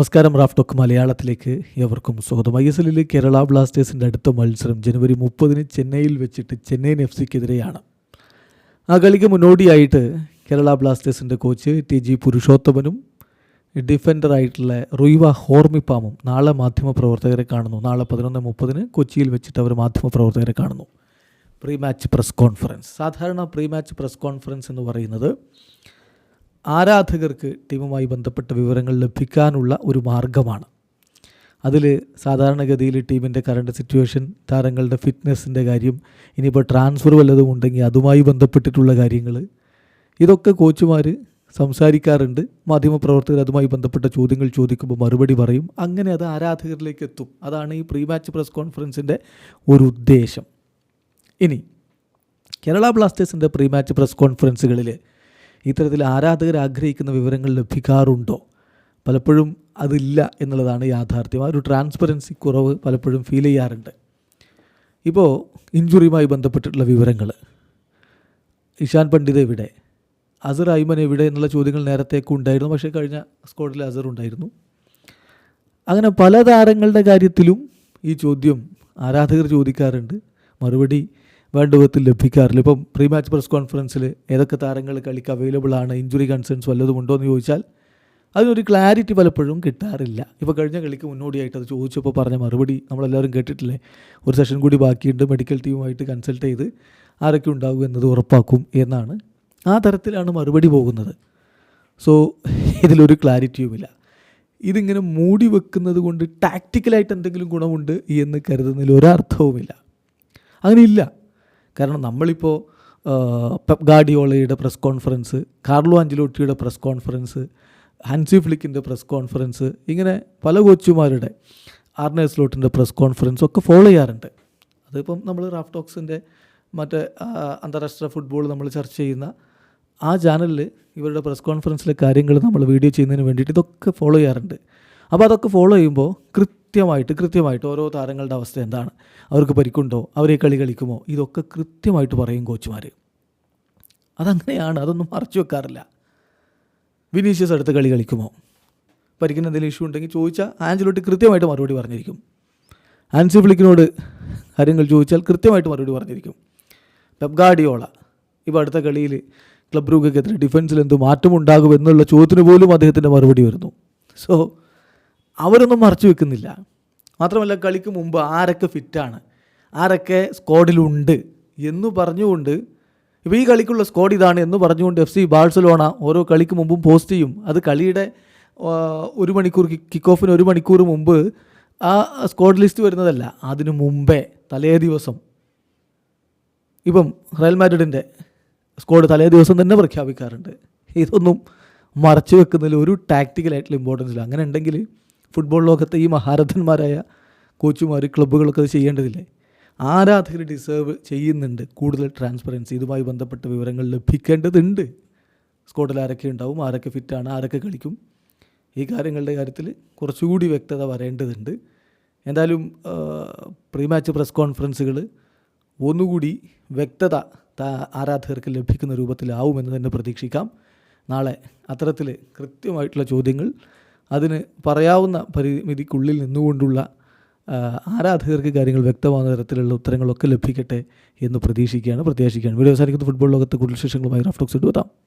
നമസ്കാരം റാഫ്ടോക്ക് മലയാളത്തിലേക്ക് എവർക്കും സ്വാഗതം. ഐ എസ് എല്ലിൽ കേരള ബ്ലാസ്റ്റേഴ്സിന്റെ അടുത്ത മത്സരം ജനുവരി മുപ്പതിന് ചെന്നൈയിൽ വെച്ചിട്ട് ചെന്നൈയിൻ എഫ് സിക്കെതിരെയാണ്. ആ കളിക്ക് മുന്നോടിയായിട്ട് കേരള ബ്ലാസ്റ്റേഴ്സിന്റെ കോച്ച് ടി ജി പുരുഷോത്തമനും ഡിഫൻഡറായിട്ടുള്ള റുയ്വ ഹോർമിപ്പാമും നാളെ മാധ്യമപ്രവർത്തകരെ കാണുന്നു. നാളെ പതിനൊന്ന് മുപ്പതിന് കൊച്ചിയിൽ വെച്ചിട്ട് അവർ മാധ്യമപ്രവർത്തകരെ കാണുന്നു. Pre match press conference. സാധാരണ പ്രീ മാച്ച് പ്രസ് കോൺഫറൻസ് എന്ന് പറയുന്നത് ആരാധകർക്ക് ടീമുമായി ബന്ധപ്പെട്ട വിവരങ്ങൾ ലഭിക്കാനുള്ള ഒരു മാർഗമാണ്. അതിൽ സാധാരണഗതിയിൽ ടീമിന്റെ കറണ്ട് സിറ്റുവേഷൻ താരങ്ങളുടെ ഫിറ്റ്നസിന്റെ കാര്യം ഇനിയിപ്പോൾ ട്രാൻസ്ഫർ വല്ലതും ഉണ്ടെങ്കിൽ അതുമായി ബന്ധപ്പെട്ടിട്ടുള്ള കാര്യങ്ങൾ ഇതൊക്കെ കോച്ചുമാർ സംസാരിക്കാറുണ്ട്. മാധ്യമപ്രവർത്തകർ അതുമായി ബന്ധപ്പെട്ട ചോദ്യങ്ങൾ ചോദിക്കുമ്പോൾ മറുപടി പറയും. അങ്ങനെ അത് ആരാധകരിലേക്ക് എത്തും. അതാണ് ഈ പ്രീ മാച്ച് പ്രസ് കോൺഫറൻസിന്റെ ഒരു ഉദ്ദേശം. ഇനി കേരള ബ്ലാസ്റ്റേഴ്സിന്റെ പ്രീ മാച്ച് പ്രസ് കോൺഫറൻസുകളിൽ ഇത്തരത്തിൽ ആരാധകർ ആഗ്രഹിക്കുന്ന വിവരങ്ങൾ ലഭിക്കാറുണ്ടോ? പലപ്പോഴും അതില്ല എന്നുള്ളതാണ് യാഥാർത്ഥ്യം. ആ ഒരു ട്രാൻസ്പെറൻസി കുറവ് പലപ്പോഴും ഫീൽ ചെയ്യാറുണ്ട്. ഇപ്പോൾ ഇഞ്ചുറിയുമായി ബന്ധപ്പെട്ടിട്ടുള്ള വിവരങ്ങൾ ഇഷാൻ പണ്ഡിത് എവിടെ? അസർ അയ്മൻ എവിടെ എന്നുള്ള ചോദ്യങ്ങൾ നേരത്തേക്കും ഉണ്ടായിരുന്നു. പക്ഷേ കഴിഞ്ഞ സ്ക്വാഡിൽ അസർ ഉണ്ടായിരുന്നു. അങ്ങനെ പല താരങ്ങളുടെ കാര്യത്തിലും ഈ ചോദ്യം ആരാധകർ ചോദിക്കാറുണ്ട്. മറുപടി വേണ്ട വിധത്തിൽ ലഭിക്കാറില്ല. ഇപ്പം പ്രീ മാച്ച് പ്രസ് കോൺഫറൻസിൽ ഏതൊക്കെ താരങ്ങൾ കളിക്ക് അവൈലബിൾ ആണ് ഇഞ്ചുറി കൺസേൺസ് വല്ലതും ഉണ്ടോ എന്ന് ചോദിച്ചാൽ അതിനൊരു ക്ലാരിറ്റി പലപ്പോഴും കിട്ടാറില്ല. ഇപ്പോൾ കഴിഞ്ഞ കളിക്ക് മുന്നോടിയായിട്ട് അത് ചോദിച്ചപ്പോൾ പറഞ്ഞ മറുപടി നമ്മളെല്ലാവരും കേട്ടിട്ടില്ലേ? ഒരു സെഷൻ കൂടി ബാക്കിയുണ്ട് മെഡിക്കൽ ടീമുമായിട്ട് കൺസൾട്ട് ചെയ്ത് ആരൊക്കെ ഉണ്ടാകും എന്നത് ഉറപ്പാക്കും എന്നാണ്. ആ തരത്തിലാണ് മറുപടി പോകുന്നത്. സോ ഇതിലൊരു ക്ലാരിറ്റിയുമില്ല ഇതിങ്ങനെ മൂടി വെക്കുന്നത് കൊണ്ട് ടാക്റ്റിക്കലായിട്ട് എന്തെങ്കിലും ഗുണമുണ്ട് എന്ന് കരുതുന്നതിൽ ഒരർത്ഥവുമില്ല. അങ്ങനെയില്ല കാരണം നമ്മളിപ്പോൾ പെപ് ഗാഡിയോളയുടെ പ്രസ് കോൺഫറൻസ് കാർലോ അഞ്ചിലോട്ടിയുടെ പ്രസ് കോൺഫറൻസ് ഹൻസി ഫ്ലിക്കിന്റെ പ്രസ് കോൺഫറൻസ് ഇങ്ങനെ പല കോച്ചുമാരുടെ ആർണേ സ്ലോട്ടിന്റെ പ്രസ് കോൺഫറൻസും ഒക്കെ ഫോളോ ചെയ്യാറുണ്ട്. അതിപ്പം നമ്മൾ റാഫ് ടോക്സിന്റെ മറ്റേ അന്താരാഷ്ട്ര ഫുട്ബോൾ നമ്മൾ ചർച്ച ചെയ്യുന്ന ആ ചാനലിൽ ഇവരുടെ പ്രസ് കോൺഫറൻസിലെ കാര്യങ്ങൾ നമ്മൾ വീഡിയോ ചെയ്യുന്നതിന് വേണ്ടിയിട്ട് ഇതൊക്കെ ഫോളോ ചെയ്യാറുണ്ട്. അപ്പോൾ അതൊക്കെ ഫോളോ ചെയ്യുമ്പോൾ കൃത്യമായിട്ട് കൃത്യമായിട്ട് ഓരോ താരങ്ങളുടെ അവസ്ഥ എന്താണ്? അവർക്ക് പരിക്കുണ്ടോ? അവരെ കളി കളിക്കുമോ? ഇതൊക്കെ കൃത്യമായിട്ട് പറയും കോച്ചുമാർ അതങ്ങനെയാണ് അതൊന്നും മറച്ചു വെക്കാറില്ല. വിനീഷ്യസ് അടുത്ത കളി കളിക്കുമോ? പരിക്കുന്ന എന്തെങ്കിലും ഇഷ്യൂ ഉണ്ടെങ്കിൽ ചോദിച്ചാൽ ആഞ്ചലോട്ട് കൃത്യമായിട്ട് മറുപടി പറഞ്ഞിരിക്കും. ആൻസി ഫ്ലിക്കിനോട് കാര്യങ്ങൾ ചോദിച്ചാൽ കൃത്യമായിട്ട് മറുപടി പറഞ്ഞിരിക്കും. പെപ്ഗാഡിയോള ഇപ്പോൾ അടുത്ത കളിയിൽ ക്ലബ് റൂക്കെതിരെ ഡിഫൻസിൽ എന്ത് മാറ്റമുണ്ടാകും എന്നുള്ള ചോദ്യത്തിന് പോലും അദ്ദേഹത്തിന്റെ മറുപടി വരുന്നു. സോ അവരൊന്നും മറച്ചു വെക്കുന്നില്ല. മാത്രമല്ല കളിക്ക് മുമ്പ് ആരൊക്കെ ഫിറ്റാണ്? ആരൊക്കെ സ്ക്വാഡിലുണ്ട് എന്ന് പറഞ്ഞുകൊണ്ട് ഇപ്പോൾ ഈ കളിക്കുള്ള സ്ക്വാഡ് ഇതാണ് എന്ന് പറഞ്ഞുകൊണ്ട് എഫ് സി ബാഴ്സലോണ ഓരോ കളിക്ക് മുമ്പും പോസ്റ്റ് ചെയ്യും. അത് കളിയുടെ ഒരു മണിക്കൂർ കിക്ക് ഓഫിന് ഒരു മണിക്കൂർ മുമ്പ് ആ സ്ക്വാഡ് ലിസ്റ്റ് വരുന്നതല്ല. അതിനു മുമ്പേ തലേ ദിവസം. ഇപ്പം റയൽ മാഡ്രിഡിന്റെ സ്ക്വാഡ് തലേ ദിവസം തന്നെ പ്രഖ്യാപിക്കാറുണ്ട്. ഇതൊന്നും മറച്ചു വെക്കുന്നതിൽ ഒരു ടാക്റ്റിക്കലായിട്ടുള്ള ഇമ്പോർട്ടൻസ് ഇല്ല. അങ്ങനെ ഉണ്ടെങ്കിൽ ഫുട്ബോൾ ലോകത്തെ ഈ മഹാരഥന്മാരായ കോച്ചുമാർ ക്ലബ്ബുകളൊക്കെ അത് ചെയ്യേണ്ടതില്ലേ? ആരാധകർ ഡിസേർവ് ചെയ്യുന്നുണ്ട് കൂടുതൽ ട്രാൻസ്പെറൻസി ഇതുമായി ബന്ധപ്പെട്ട വിവരങ്ങൾ ലഭിക്കേണ്ടതുണ്ട്. സ്ക്വാഡിൽ ആരൊക്കെ ഉണ്ടാവും ആരൊക്കെ ഫിറ്റാണ് ആരൊക്കെ കളിക്കും. ഈ കാര്യങ്ങളുടെ കാര്യത്തിൽ കുറച്ചുകൂടി വ്യക്തത വരേണ്ടതുണ്ട്. എന്തായാലും പ്രീ മാച്ച് പ്രസ് കോൺഫറൻസുകൾ ഒന്നുകൂടി വ്യക്തത ആരാധകർക്ക് ലഭിക്കുന്ന രൂപത്തിലാവുമെന്ന് തന്നെ പ്രതീക്ഷിക്കാം. നാളെ അത്തരത്തിൽ കൃത്യമായിട്ടുള്ള ചോദ്യങ്ങൾ അതിന് പറയാവുന്ന പരിമിതിക്കുള്ളിൽ നിന്നുകൊണ്ടുള്ള ആരാധകർക്ക് കാര്യങ്ങൾ വ്യക്തമാകുന്ന തരത്തിലുള്ള ഉത്തരങ്ങളൊക്കെ ലഭിക്കട്ടെ എന്ന് പ്രതീക്ഷിക്കുകയാണ്. പ്രത്യാശിക്കുകയാണ്. വീഡിയോ അവസാനിക്കുന്ന. ഫുട്ബോൾ ലോകത്ത് കൂടുതൽ വിശേഷങ്ങളുമായി റഫ്റ്റോക്സ് എടുത്താം